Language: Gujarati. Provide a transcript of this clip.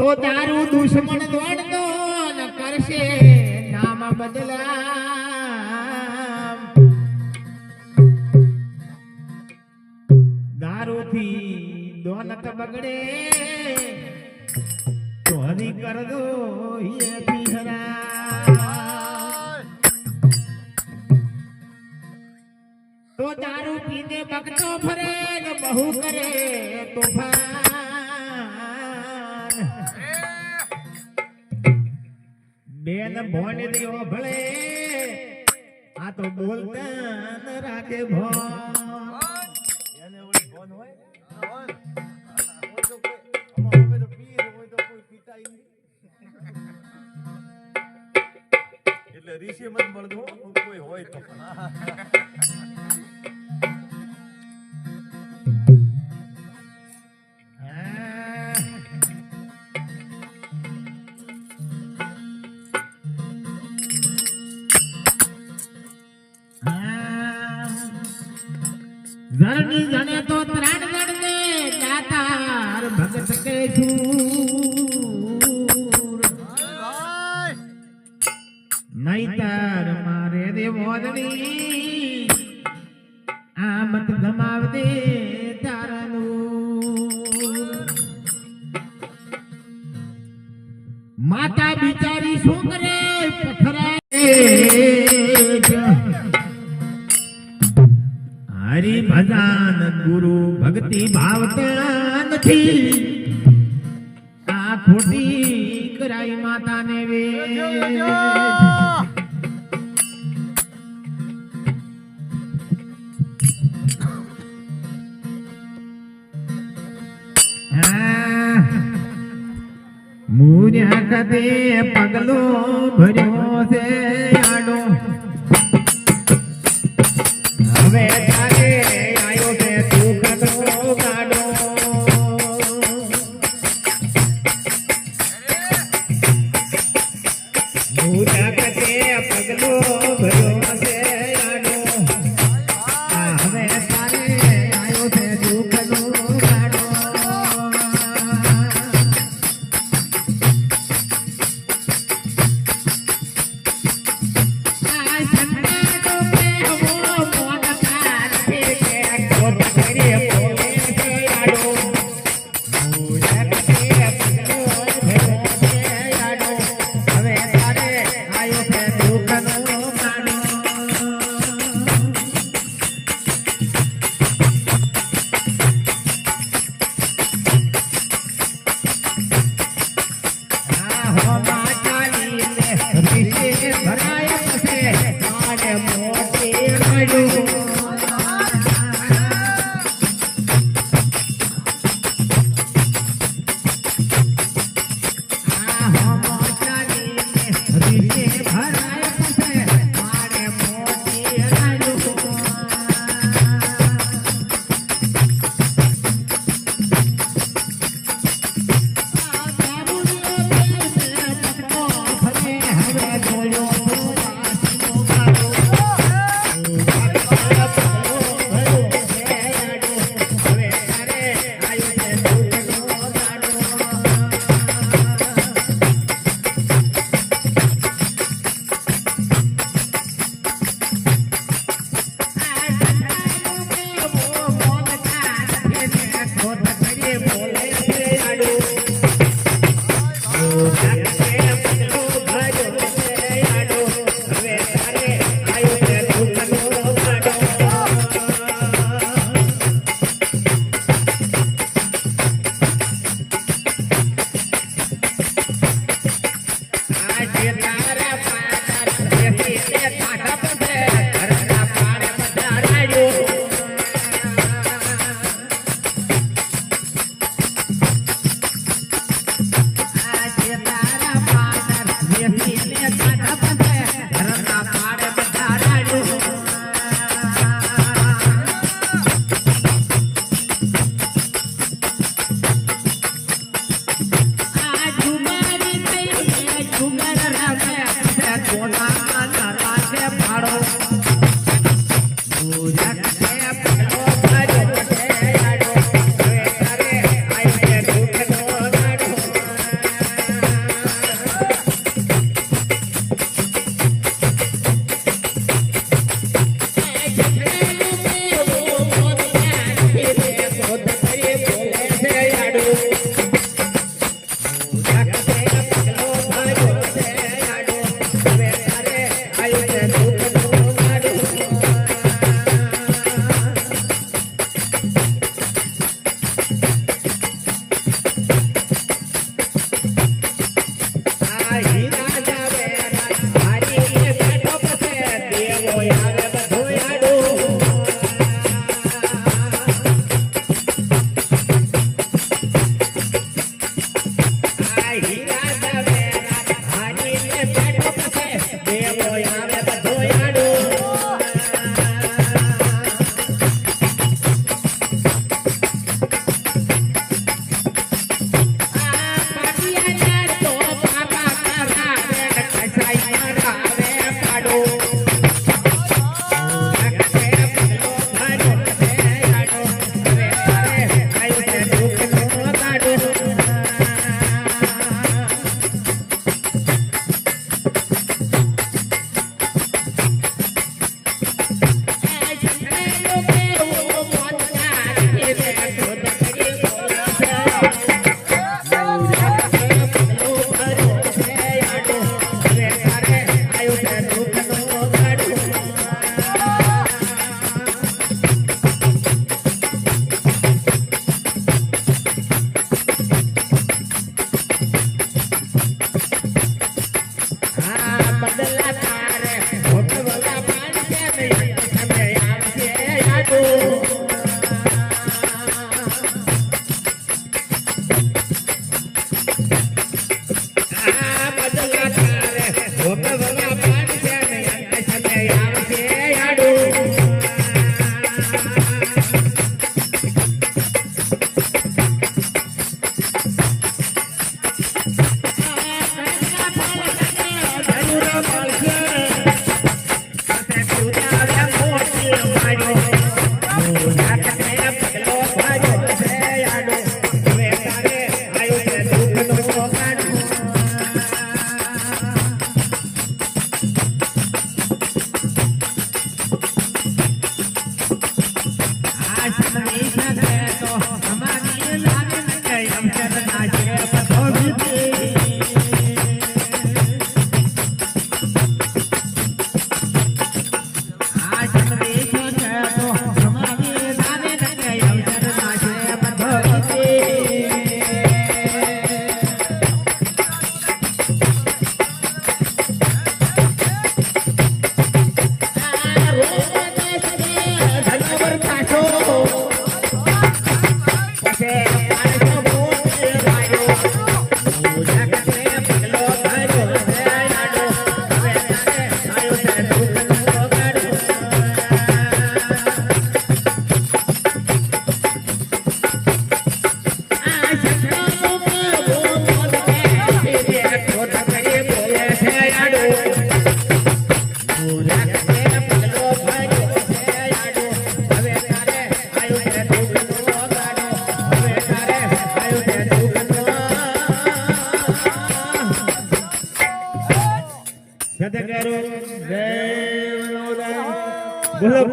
તો તારું દુશ્મન દોડતો ન કરશે નામ બદલા દારૂથી દોલત બગડે, તો હરી કર દો તો દારૂ પીને બગડો ફરે બહુ કરે તોફાન. બેન ભોને દેવો ભળે આ તો બોલતા રાખે ભોન. એને ઓલી હોય ભોન હોય? તો કોઈ આમાં હવે તો પીએ હોય તો કોઈ પીતાય નહીં. એટલે ઋષિ મત મળતો કોઈ હોય તો. ધરણી જણે નથી આ ખોટી કરાઈ માતાને વે. મૂર્યા કદે પગલો ભર્યો છે આડો. હવે મૂર્યા Hola,